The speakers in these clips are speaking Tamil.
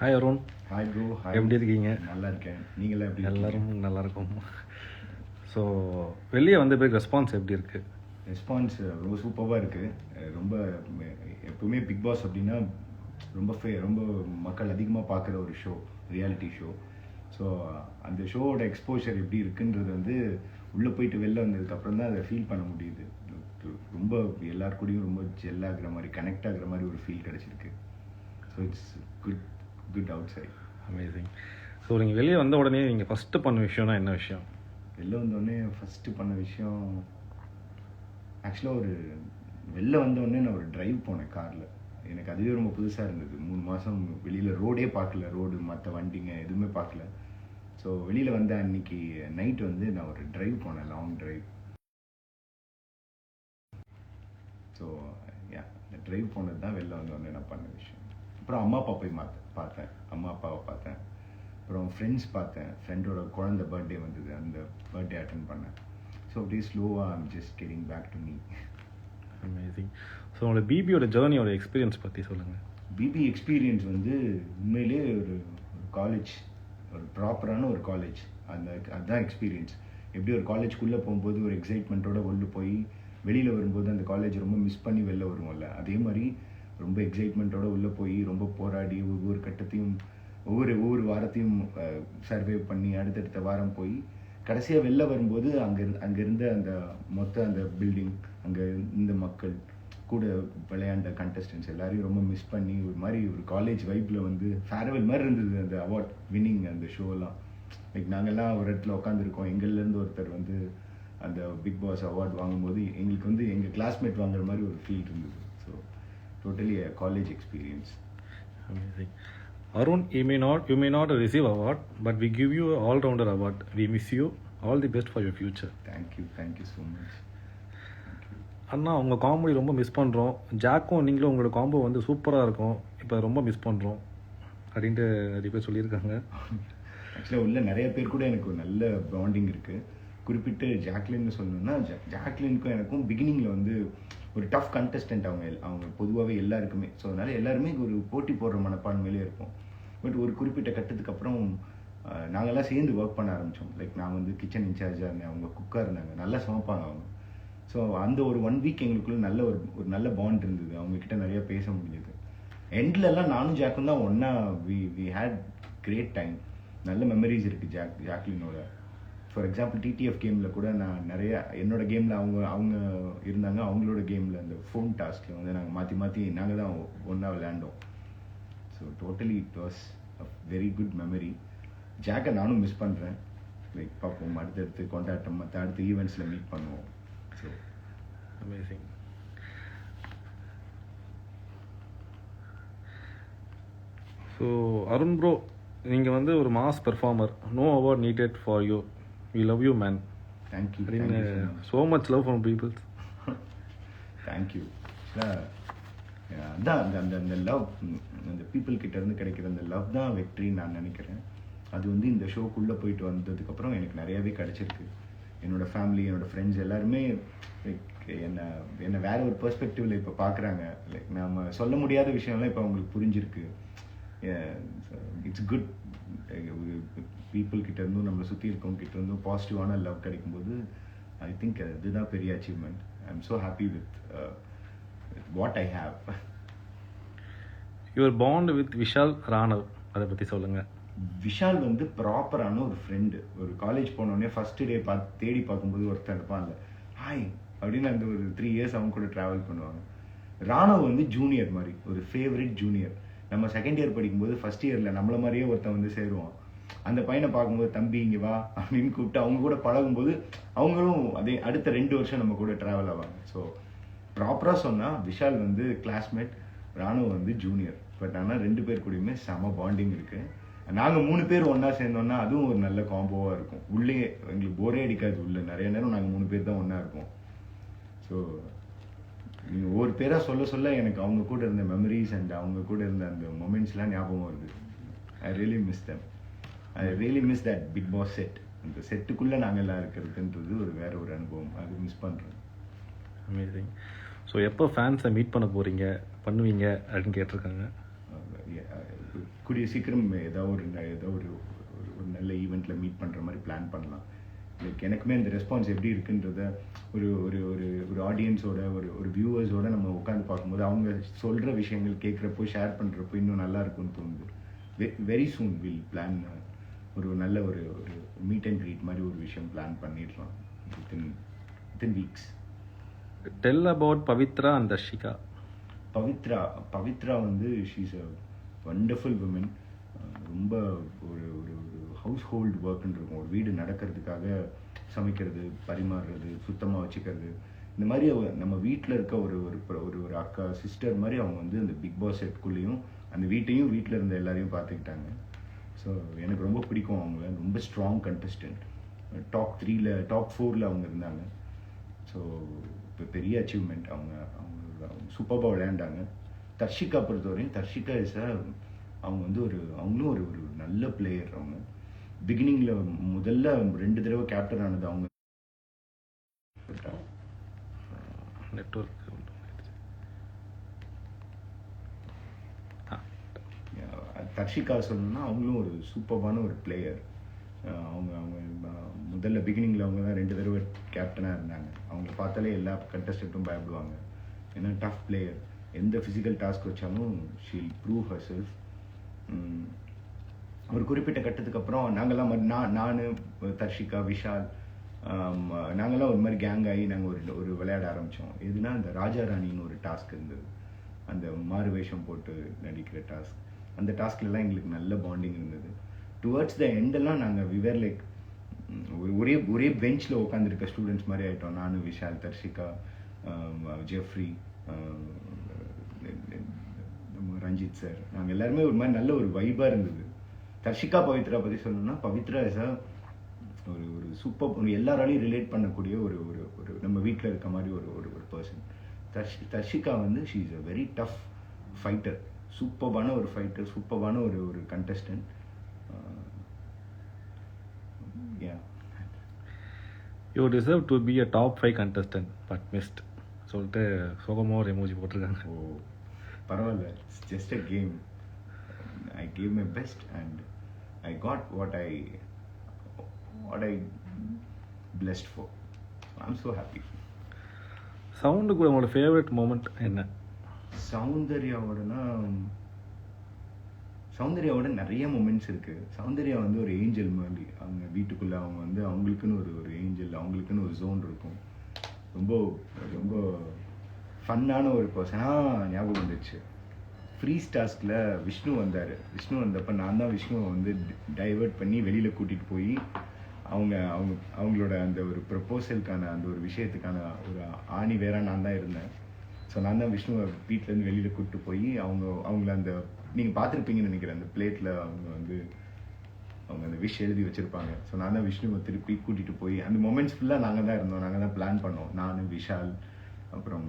Hi Arun hi bro hi எப்படி இருக்கீங்க? நல்லா இருக்கேன் நீங்களே எப்படி? எல்லாரும் நல்லா இருக்கும் ஸோ வெளியே வந்த பிறகு ரெஸ்பான்ஸ் எப்படி இருக்கு? ரெஸ்பான்ஸ் ரொம்ப சூப்பராக இருக்குது ரொம்ப அஹ், எப்பவுமே பிக் பாஸ் அப்படின்னா ரொம்ப ஃபே ரொம்ப மக்கள் அதிகமாக பார்க்குற ஒரு ஷோ ரியாலிட்டி ஷோ ஸோ அந்த ஷோவோட எக்ஸ்போஷர் எப்படி இருக்குன்றது வந்து உள்ளே போயிட்டு வெளில வந்ததுக்கப்புறம் தான் அதை ஃபீல் பண்ண முடியுது. ரொம்ப எல்லார் கூடயும் ரொம்ப ஜெல் ஆகுற மாதிரி கனெக்ட் ஆகுற மாதிரி ஒரு ஃபீல் கிடச்சிருக்கு. So it's good good outside amazing so நீங்கள் வெளியே வந்த உடனே நீங்கள் ஃபஸ்ட்டு பண்ண விஷயம்னா என்ன விஷயம்? வெளில வந்தோடனே ஃபஸ்ட்டு பண்ண விஷயம் ஆக்சுவலாக ஒரு வெளில வந்தோடனே நான் ஒரு டிரைவ் போனேன் காரில். எனக்கு அதுவே ரொம்ப புதுசாக இருந்தது. மூணு மாதம் வெளியில் ரோடே பார்க்கல. ரோடு மற்ற வண்டிங்க எதுவுமே பார்க்கல. ஸோ வெளியில் வந்த அன்னைக்கு நைட் வந்து நான் ஒரு டிரைவ் போனேன் லாங் டிரைவ் ஸோ இந்த டிரைவ் போனது தான் வெளில வந்தோடனே நான் பண்ண விஷயம். அப்புறம் அம்மா அப்பா போய் மாத்த பார்த்தேன். அம்மா அப்பாவை பார்த்தேன். அப்புறம் ஃப்ரெண்ட்ஸ் பார்த்தேன். ஃப்ரெண்டோட குழந்தை பர்த்டே வந்தது. அந்த பர்த்டே அட்டன் பண்ணேன். ஸோ அப்படியே ஸ்லோவாக I'm just getting back to me amazing so உங்களோட பிபியோட ஜேர்னியோட எக்ஸ்பீரியன்ஸ் பற்றி சொல்லுங்கள் பிபி எக்ஸ்பீரியன்ஸ் வந்து உண்மையிலே ஒரு காலேஜ் ஒரு ப்ராப்பரான ஒரு காலேஜ் அந்த அதுதான் எக்ஸ்பீரியன்ஸ் எப்படி ஒரு காலேஜ்குள்ளே போகும்போது ஒரு எக்ஸைட்மெண்ட்டோட உள்ள போய் வெளியில் வரும்போது அந்த காலேஜ் ரொம்ப மிஸ் பண்ணி வெளில வருவோம்ல. அதே மாதிரி ரொம்ப எக்ஸைட்மெண்ட்டோட உள்ளே போய் ரொம்ப போராடி ஒவ்வொரு கட்டத்தையும் ஒவ்வொரு ஒவ்வொரு வாரத்தையும் சர்வே பண்ணி அடுத்தடுத்த வாரம் போய் கடைசியாக வெளில வரும்போது அங்கே அங்கே இருந்த அந்த மொத்த அந்த பில்டிங் அங்கே இந்த மக்கள் கூட விளையாண்ட கண்டஸ்டன்ஸ் எல்லாரையும் ரொம்ப மிஸ் பண்ணி ஒரு மாதிரி ஒரு காலேஜ் வைப்பில் வந்து ஃபேர்வெல் மாதிரி இருந்தது அந்த அவார்ட் வின்னிங் அந்த ஷோலாம் லைக் நாங்கள்லாம் ஒரு இடத்துல உட்காந்துருக்கோம் எங்கள்லேருந்து ஒருத்தர் வந்து அந்த பிக் பாஸ் அவார்ட் வாங்கும்போது எங்களுக்கு வந்து எங்கள் கிளாஸ்மேட் வாங்குற மாதிரி ஒரு ஃபீல் இருந்தது. So totally college experience amazing Arun you may not you may not receive award but we give you all rounder award we miss you all the best for your future thank you thank you so much அண்ணா உங்கள் காமெடி ரொம்ப மிஸ் பண்ணுறோம் ஜாக்கும் நீங்களும் உங்களோட காம்போ வந்து சூப்பராக இருக்கும். இப்போ ரொம்ப மிஸ் பண்ணுறோம் அப்படின்ட்டு நிறைய பேர் சொல்லியிருக்காங்க. ஆக்சுவலாக உள்ள நிறைய பேர் கூட எனக்கு ஒரு நல்ல பாண்டிங் இருக்குது குறிப்பிட்டு ஜாக்லின்னு சொல்லணும்னா ஜாக்லினுக்கும் எனக்கும் பிகினிங்கில் வந்து ஒரு டஃப் கண்டஸ்டன்ட் அவங்க எல்- அவங்க பொதுவாகவே எல்லாருக்குமே. ஸோ அதனால் எல்லாருமே ஒரு போட்டி போடுற மனப்பான்மையிலே இருப்போம். பட் ஒரு குறிப்பிட்ட கட்டத்துக்கு அப்புறம் நாங்கள்லாம் சேர்ந்து ஒர்க் பண்ண ஆரம்பித்தோம் லைக் நான் வந்து கிச்சன் இன்சார்ஜாக இருந்தேன். அவங்க குக்காக இருந்தாங்க. நல்லா சமைப்பாங்க அவங்க. ஸோ அந்த ஒரு ஒன் வீக் எங்களுக்குள்ள நல்ல ஒரு ஒரு நல்ல பாண்ட் இருந்தது. அவங்கக்கிட்ட நிறையா பேச முடிஞ்சது. எண்ட்ல நானும் ஜாக்கும் தான். ஒன்றா we we had great time நல்ல மெமரிஸ் இருக்குது ஜாக் ஜாக்லினோட. ஃபார் எக்ஸாம்பிள் டிடிஎஃப் கேமில் கூட நான் நிறைய என்னோட கேமில் அவங்க அவங்க இருந்தாங்க அவங்களோட கேமில் அந்த ஃபோன் டாஸ்கில் வந்து நாங்கள் மாற்றி மாற்றி நாங்கள் தான் ஒன்றா விளையாண்டோம். So totally it was a very good memory ஜாக்கை நானும் மிஸ் பண்ணுறேன் லைக் பார்ப்போம் அடுத்தடுத்து கொண்டாட்டம் மற்ற அடுத்த ஈவெண்ட்ஸில் மீட் பண்ணுவோம். So amazing so Arun bro நீங்கள் வந்து ஒரு mass performer no award needed for you we love you man thank you அப்படின்னு so much love from peoples thank you அதான் அந்த அந்த அந்த லவ் அந்த பீப்புள் கிட்ட இருந்து கிடைக்கிற அந்த லவ் தான் வெற்றின்னு நான் நினைக்கிறேன். அது வந்து இந்த ஷோக்குள்ளே போயிட்டு வந்ததுக்கப்புறம் எனக்கு நிறையவே கிடைச்சிருக்கு. என்னோட ஃபேமிலி என்னோட ஃப்ரெண்ட்ஸ் எல்லாருமே லைக் என்னை என்னை வேற ஒரு பெர்ஸ்பெக்டிவ்ல இப்போ பார்க்குறாங்க லைக் நம்ம சொல்ல முடியாத விஷயம்லாம் இப்போ அவங்களுக்கு புரிஞ்சிருக்கு. இட்ஸ் குட் பீப்புள் கிட்ட இருந்தும் நம்மளை சுற்றி இருக்கவங்க கிட்ட இருந்தும் பாசிட்டிவான லவ் கிடைக்கும்போது ஐ திங்க் இதுதான் பெரிய achievement I am so happy with what I have your bond with Vishal Ranav அதை பற்றி சொல்லுங்கள் விஷால் வந்து ப்ராப்பரான ஒரு ஃப்ரெண்டு ஒரு காலேஜ் போனோடனே ஃபர்ஸ்ட் டே பார்த்து தேடி பார்க்கும்போது ஒருத்தன் இருப்பான்ல. ஹாய் அப்படின்னு அந்த ஒரு த்ரீ இயர்ஸ் அவங்க கூட ட்ராவல் பண்ணுவாங்க. ராணவ் வந்து ஜூனியர் மாதிரி ஒரு ஃபேவரட் ஜூனியர் நம்ம செகண்ட் இயர் படிக்கும்போது ஃபர்ஸ்ட் இயரில் நம்மள மாதிரியே ஒருத்தன் வந்து சேருவான். அந்த பையனை பார்க்கும்போது தம்பி இங்கே வா அப்படின்னு கூப்பிட்டு அவங்க கூட பழகும்போது அவங்களும் அதே அடுத்த ரெண்டு வருஷம் நம்ம கூட ட்ராவல் ஆவாங்க. ஸோ ப்ராப்பராக சொன்னால் விஷால் வந்து கிளாஸ்மேட் ராணுவ வந்து ஜூனியர் பட் ஆனால் ரெண்டு பேர் கூடயுமே செம பாண்டிங் இருக்குது நாங்கள் மூணு பேர் ஒன்றா சேர்ந்தோன்னா அதுவும் ஒரு நல்ல காம்போவாக இருக்கும். உள்ளே எங்களுக்கு போரே அடிக்காது உள்ள. நிறைய நேரம் நாங்கள் மூணு பேர் தான் ஒன்றா இருப்போம். ஸோ நீங்கள் ஒவ்வொரு பேராக சொல்ல சொல்ல எனக்கு அவங்க கூட இருந்த மெமரிஸ் அண்ட் அவங்க கூட இருந்த அந்த மொமெண்ட்ஸ்லாம் ஞாபகம் வருது. I really miss them I really miss that Bigg Boss set அந்த செட்டுக்குள்ளே நாங்கள் எல்லாம் இருக்கிறதுன்றது ஒரு வேற ஒரு அனுபவம். அது மிஸ் பண்ணுறேன் அமேசிங் ஸோ எப்போ ஃபேன்ஸை மீட் பண்ண போகிறீங்க பண்ணுவீங்க? அப்படின்னு கேட்டிருக்காங்க. கூடிய சீக்கிரம் ஏதாவது ஒரு ஏதோ ஒரு ஒரு- நல்ல ஈவெண்ட்டில் மீட் பண்ணுற மாதிரி பிளான் பண்ணலாம். லைக் எனக்குமே அந்த ரெஸ்பான்ஸ் எப்படி இருக்குன்றத ஒரு ஒரு ஒரு ஒரு ஆடியன்ஸோட ஒரு ஒரு வியூவர்ஸோட நம்ம உட்காந்து பார்க்கும்போது அவங்க சொல்கிற விஷயங்கள் கேட்குறப்போ ஷேர் பண்ணுறப்போ இன்னும் நல்லா இருக்கும்னு தோணுது. வெரி சூன் வில் பிளான் ஒரு நல்ல ஒரு ஒரு மீட் அண்ட் க்ரீட் மாதிரி ஒரு விஷயம் பிளான் பண்ணிடலாம் within within weeks tell about Pavithra and Dharshika Pavithra Pavithra வந்து ஷீஸ் அ வண்டர்ஃபுல் உமன் ரொம்ப ஒரு ஒரு ஹவுஸ் ஹோல்டு ஒர்க்குன்னு இருக்கும். ஒரு வீடு நடக்கிறதுக்காக சமைக்கிறது பரிமாறுறது சுத்தமாக வச்சுக்கிறது. இந்த மாதிரி நம்ம வீட்டில் இருக்க ஒரு ஒரு ஒரு ஒரு அக்கா சிஸ்டர் மாதிரி அவங்க வந்து அந்த பிக் பாஸ் செட்குள்ளேயும் அந்த வீட்டையும் வீட்டில் இருந்த எல்லாரையும் பார்த்துக்கிட்டாங்க. ஸோ எனக்கு ரொம்ப பிடிக்கும் அவங்கள. ரொம்ப ஸ்ட்ராங் கண்டஸ்டன்ட் டாப் த்ரீல டாப் ஃபோரில் அவங்க இருந்தாங்க. ஸோ இப்போ பெரிய அச்சீவ்மெண்ட் அவங்க அவங்க அவங்க சூப்பராக விளையாண்டாங்க. தர்ஷிகா பொறுத்தவரையும் தர்ஷிகா இஸ் அவங்க வந்து ஒரு அவங்களும் ஒரு ஒரு நல்ல பிளேயர் அவங்க. பிகினிங்கில் முதல்ல ரெண்டு தடவை கேப்டன் ஆனது அவங்க. நெட்ஒர்க் தர்ஷிகா சொல்லணும்னா அவங்களும் ஒரு சூப்பரான ஒரு பிளேயர் அவங்க அவங்க முதல்ல பிகினிங்கில் அவங்க தான் ரெண்டு தடவை கேப்டனாக இருந்தாங்க. அவங்கள பார்த்தாலே எல்லா கண்டஸ்டண்ட்டும் பயப்படுவாங்க. ஏன்னா டஃப் பிளேயர் எந்த ஃபிசிக்கல் டாஸ்க் வச்சாலும் ஷீல் ப்ரூவ் ஹர் செல்ஃப் ஒரு குறிப்பிட்ட கட்டத்துக்கு அப்புறம் நாங்கள்லாம் மறு- நான் நான் தர்ஷிகா விஷால் நாங்கள்லாம் ஒரு மாதிரி கேங் ஆகி நாங்கள் ஒரு ஒரு விளையாட ஆரம்பித்தோம் எதுனா அந்த ராஜா ராணின்னு ஒரு டாஸ்க் இருந்தது. அந்த மாறு வேஷம் போட்டு நடிக்கிற டாஸ்க் அந்த டாஸ்க்லலாம் எங்களுக்கு நல்ல பாண்டிங் இருந்தது. டுவர்ட்ஸ் த எண்டெல்லாம் நாங்கள் விவேர் லைக் ஒரே ஒரே பெஞ்சில் உட்காந்துருக்க ஸ்டூடெண்ட்ஸ் மாதிரி ஆகிட்டோம் நான் விஷால் தர்ஷிகா ஜெஃப்ரி ரஞ்சித் சார் நாங்கள் எல்லாருமே ஒரு மாதிரி நல்ல ஒரு வைபாக இருந்தது. தர்ஷிகா பவித்ரா பற்றி சொல்லணும்னா பவித்ரா இஸ் ஒரு ஒரு சூப்பர் ஒரு எல்லாராலையும் ரிலேட் பண்ணக்கூடிய ஒரு ஒரு ஒரு நம்ம வீட்டில் இருக்க மாதிரி ஒரு ஒரு ஒரு பர்சன் தர்ஷ் தர்ஷிகா வந்து she is a very tough fighter சூப்பர்பான ஒரு ஃபைட்டர் சூப்பர்பான ஒரு ஒரு contestant yeah you deserve to be a top five contestant but missed சொல்லிட்டு சோகமாக ஒரு எமோஜி போட்டிருக்காங்க. ஓ பரவாயில்ல. Just a game I gave my best and I got what I what I blessed for I am so happy sound கூட உங்களோட ஃபேவரட் மூமெண்ட் என்ன? சௌந்தர்யாவோடனா சௌந்தர்யாவோட நிறைய மூமெண்ட்ஸ் இருக்குது சௌந்தர்யா வந்து ஒரு ஏஞ்சல் மாதிரி. அவங்க வீட்டுக்குள்ளே அவங்க வந்து அவங்களுக்குன்னு ஒரு ஒரு ஏஞ்சல் அவங்களுக்குன்னு ஒரு ஜோன் இருக்கும். ரொம்ப ரொம்ப ஃபன்னான ஒரு பர்சனாக ஞாபகம் வந்துச்சு. ஃப்ரீ ஸ்டாஸ்கில் விஷ்ணு வந்தார். விஷ்ணு வந்தப்போ நான் தான் விஷ்ணுவை வந்து டைவர்ட் பண்ணி வெளியில் கூட்டிகிட்டு போய் அவங்க அவங்க அவங்களோட அந்த ஒரு ப்ரப்போசலுக்கான அந்த ஒரு விஷயத்துக்கான ஒரு ஆணி வேற நான் தான் இருந்தேன். ஸோ நான் தான் விஷ்ணுவை வீட்டிலேருந்து வெளியில் கூப்பிட்டு போய் அவங்க அவங்கள அந்த நீங்கள் பார்த்துருப்பீங்கன்னு நினைக்கிறேன் அந்த பிளேட்டில் அவங்க வந்து அவங்க அந்த விஷ் எழுதி வச்சுருப்பாங்க. ஸோ நான் தான் விஷ்ணுவை திருப்பி கூட்டிகிட்டு போய் அந்த மொமெண்ட்ஸ் ஃபுல்லாக நாங்கள் தான் இருந்தோம். நாங்கள் தான் பிளான் பண்ணோம். நான் விஷால் அப்புறம்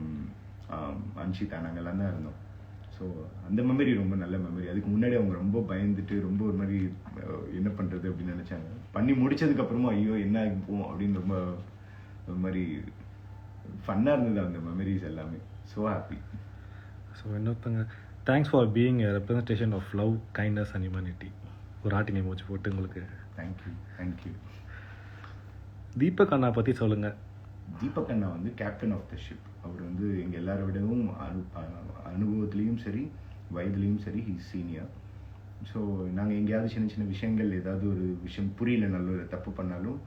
அன்ஷிதா நாங்கள் எல்லாம் தான் இருந்தோம். ஸோ அந்த மெமரி ரொம்ப நல்ல மெமரி அதுக்கு முன்னாடி அவங்க ரொம்ப பயந்துட்டு ரொம்ப ஒரு மாதிரி என்ன பண்ணுறது அப்படின்னு நினச்சாங்க. பண்ணி முடிச்சதுக்கப்புறமா ஐயோ என்ன ஆகிப்போம் அப்படின்னு ரொம்ப ஒரு மாதிரி ஃபன்னாக இருந்தது அந்த மெமரிஸ் எல்லாமே. ஸோ ஹாப்பி ஸோ இன்னொருத்தங்க thanks for being representation of love kindness and humanity ஒரு ஆட்டின் எமோஜி போட்டு உங்களுக்கு. தேங்க்யூ தேங்க்யூ தீபக் அண்ணா பற்றி சொல்லுங்கள் தீபக் அண்ணா வந்து கேப்டன் ஆஃப் த ஷிப் அவர் வந்து எங்கள் எல்லாரை விடவும் அனு அனுபவத்துலேயும் சரி வயதுலேயும் சரி ஹீ சீனியர் ஸோ நாங்கள் எங்கேயாவது சின்ன சின்ன விஷயங்கள் ஏதாவது ஒரு விஷயம் புரியல நல்ல ஒரு தப்பு பண்ணாலும்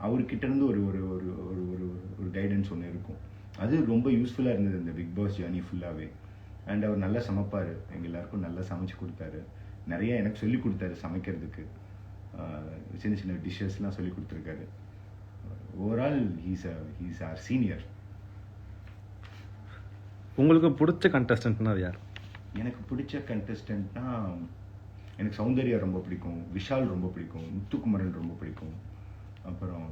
அவர்கிட்ட இருந்து ஒரு ஒரு ஒரு ஒரு ஒரு கைடன்ஸ் ஒன்று இருக்கும். அது ரொம்ப யூஸ்ஃபுல்லாக இருந்தது இந்த பிக் பாஸ் ஜேர்னி ஃபுல்லாகவே அண்ட் அவர் நல்லா சமைப்பார். எங்கள் எல்லாருக்கும் நல்லா சமைச்சு கொடுத்தாரு. நிறைய எனக்கு சொல்லி கொடுத்தாரு சமைக்கிறதுக்கு. சின்ன சின்ன டிஷ்ஷஸ்லாம் சொல்லி கொடுத்துருக்காரு. Overall he's he's our senior உங்களுக்கு பிடிச்ச கண்டஸ்டன்ட்னா அது யார்? எனக்கு பிடிச்ச கண்டஸ்டன்ட்னா எனக்கு சௌந்தர்யா ரொம்ப பிடிக்கும். விஷால் ரொம்ப பிடிக்கும். முத்துக்குமரன் ரொம்ப பிடிக்கும். அப்புறம்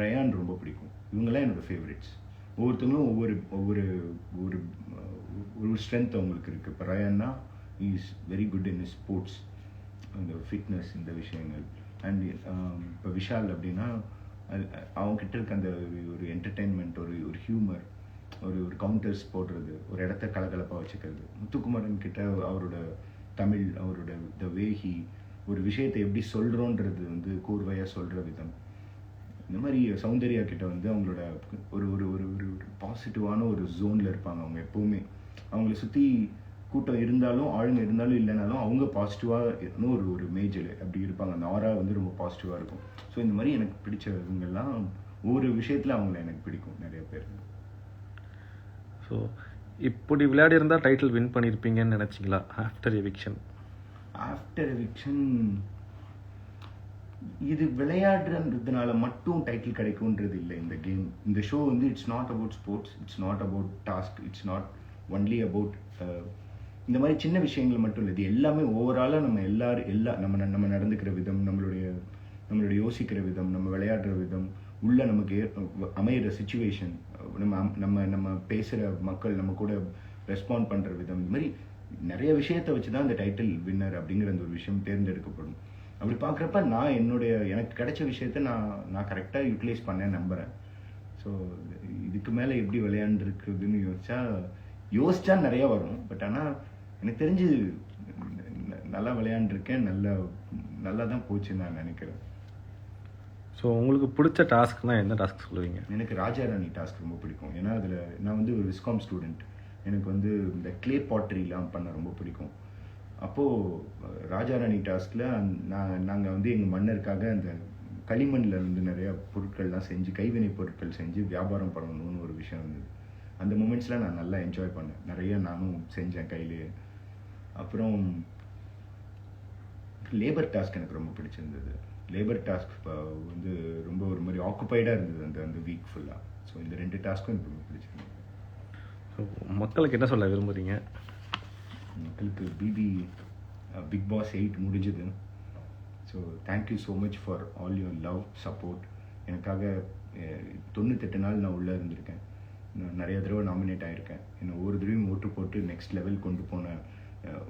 ரயான் ரொம்ப பிடிக்கும். இவங்கெல்லாம் என்னோட ஃபேவரட்ஸ் ஒவ்வொருத்தங்களும் ஒவ்வொரு ஒவ்வொரு ஒரு ஒரு ஸ்ட்ரென்த் அவங்களுக்கு இருக்குது இப்போ ரயன்னா is very good in sports அந்த ஃபிட்னஸ் இந்த விஷயங்கள். அண்ட் um, இப்போ விஷால் அப்படின்னா அவங்ககிட்ட இருக்க அந்த ஒரு- ஒரு என்டர்டெயின்மெண்ட் ஒரு ஒரு ஹியூமர் ஒரு ஒரு கவுண்டர்ஸ் போடுறது ஒரு இடத்த கலகலப்பாக வச்சுக்கிறது. முத்துக்குமரன் கிட்ட அவரோட தமிழ் அவரோட த வே ஹி ஒரு விஷயத்தை எப்படி சொல்கிறோன்றது வந்து கூர்வையாக சொல்கிற விதம். இந்த மாதிரி சௌந்தர்யா கிட்ட வந்து அவங்களோட ஒரு ஒரு ஒரு ஒரு பாசிட்டிவான ஒரு ஜோனில் இருப்பாங்க அவங்க எப்போவுமே. அவங்கள சுற்றி கூட்டம் இருந்தாலும் ஆளுங்க இருந்தாலும் இல்லைனாலும் அவங்க பாசிட்டிவாக ஒரு ஒரு மேஜர் அப்படி இருப்பாங்க. அந்த ஆரா வந்து ரொம்ப பாசிட்டிவாக இருக்கும். ஸோ இந்த மாதிரி எனக்கு பிடிச்ச இவங்கெல்லாம் ஒவ்வொரு விஷயத்தில் அவங்கள எனக்கு பிடிக்கும் நிறைய பேர். ஸோ இப்படி விளையாடி இருந்தால் டைட்டில் வின் பண்ணியிருப்பீங்கன்னு நினச்சிங்களா? ஆஃப்டர் எவிக்ஷன் ஆஃப்டர் எவிக்ஷன் இது விளையாடுறதுனால மட்டும் டைட்டில் கிடைக்கும்ன்றது இல்லை. இந்த கேம் இந்த ஷோ வந்து it's not about sports it's not about task it's not only about இந்த மாதிரி சின்ன விஷயங்கள் மட்டும் இல்லை. இது எல்லாமே ஓவராலாக நம்ம எல்லாரும் எல்லா நம்ம நம்ம நடந்துக்கிற விதம் நம்மளுடைய நம்மளுடைய யோசிக்கிற விதம் நம்ம விளையாடுற விதம் உள்ள நமக்கு ஏ- அமையிற சுச்சுவேஷன் நம்ம நம்ம நம்ம பேசுகிற மக்கள் நம்ம கூட ரெஸ்பாண்ட் பண்ணுற விதம் இந்த மாதிரி நிறைய விஷயத்தை வச்சு தான் இந்த டைட்டில் வின்னர் அப்படிங்கிற அந்த ஒரு விஷயம் தேர்ந்தெடுக்கப்படும். அப்படி பார்க்குறப்ப நான் என்னுடைய எனக்கு கிடைச்ச விஷயத்த நான் நான் கரெக்டாக யூட்டிலைஸ் பண்ணேன் நம்புகிறேன் ஸோ இதுக்கு மேலே எப்படி விளையாண்டுருக்குதுன்னு யோசிச்சா யோசிச்சா நிறைய வரும். பட் ஆனால் எனக்கு தெரிஞ்சு நல்லா விளையாண்டுருக்கேன். நல்லா நல்லா தான் போச்சுன்னு நான் நினைக்கிறேன். ஸோ உங்களுக்கு பிடிச்ச டாஸ்க்னா என்ன டாஸ்க் சொல்லுவீங்க? எனக்கு ராஜாராணி டாஸ்க் ரொம்ப பிடிக்கும். ஏன்னா அதில் நான் வந்து ஒரு விஸ்காம் ஸ்டூடெண்ட். எனக்கு வந்து இந்த க்ளே பாட்ரிலாம் பண்ண ரொம்ப பிடிக்கும். அப்போது ராஜாராணி டாஸ்கில் நான் நாங்கள் வந்து எங்கள் மன்னருக்காக அந்த களிமண்ணில் இருந்து நிறையா பொருட்கள்லாம் செஞ்சு கைவினை பொருட்கள் செஞ்சு வியாபாரம் பண்ணணும்னு ஒரு விஷயம் இருந்தது. அந்த மூமெண்ட்ஸில் நான் நல்லா என்ஜாய் பண்ணேன். நிறைய நானும் செஞ்சேன் கையிலேயே அப்புறம் லேபர் டாஸ்க் எனக்கு ரொம்ப பிடிச்சிருந்தது. லேபர் டாஸ்க் வந்து ரொம்ப ஒரு மாதிரி ஆக்குப்பைடாக இருந்தது அந்த அந்த வீக் ஃபுல்லாக ஸோ இந்த ரெண்டு டாஸ்க்கும் எனக்கு ரொம்ப பிடிச்சிருந்தது. ஸோ மக்களுக்கு என்ன சொல்ல விரும்புகிறீங்க மக்களுக்கு பிபி பிக் பாஸ் எயிட் முடிஞ்சது. So thank you so much for all your love support எனக்காக uh, தொண்ணூத்தெட்டு நாள் நான் உள்ளே இருந்திருக்கேன். நான் நிறைய தடவை நாமினேட் ஆகியிருக்கேன் என்னை ஒவ்வொரு தடவையும் ஓட்டு போட்டு நெக்ஸ்ட் லெவல் கொண்டு போன uh,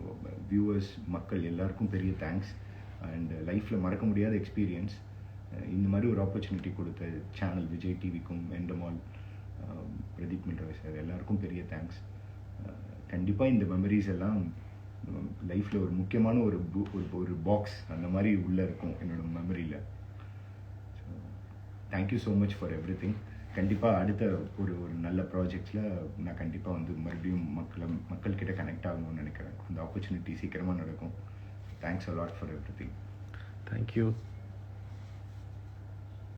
வியூவர்ஸ் மக்கள் எல்லாருக்கும் பெரிய தேங்க்ஸ் அண்ட் லைஃப்பில் மறக்க முடியாத எக்ஸ்பீரியன்ஸ் uh, இந்த மாதிரி ஒரு ஆப்பர்ச்சுனிட்டி கொடுத்த சேனல் விஜய் டிவிக்கும் எண்டமால் பிரதீப் மில்ராய் சார் எல்லாருக்கும் பெரிய தேங்க்ஸ் கண்டிப்பாக இந்த மெமரிஸ் எல்லாம் லைஃப்பில் ஒரு முக்கியமான ஒரு ஒரு ஒரு பாக்ஸ் அந்த மாதிரி உள்ளே இருக்கும் என்னோட மெமரியில் thank you so much for everything கண்டிப்பாக அடுத்த ஒரு ஒரு நல்ல ப்ராஜெக்ட்ஸில் நான் கண்டிப்பாக வந்து மறுபடியும் மக்களை மக்கள்கிட்ட கனெக்ட் ஆகணும்னு நினைக்கிறேன். அந்த ஆப்பர்ச்சுனிட்டி சீக்கிரமாக நடக்கும். Thanks a lot for everything thank you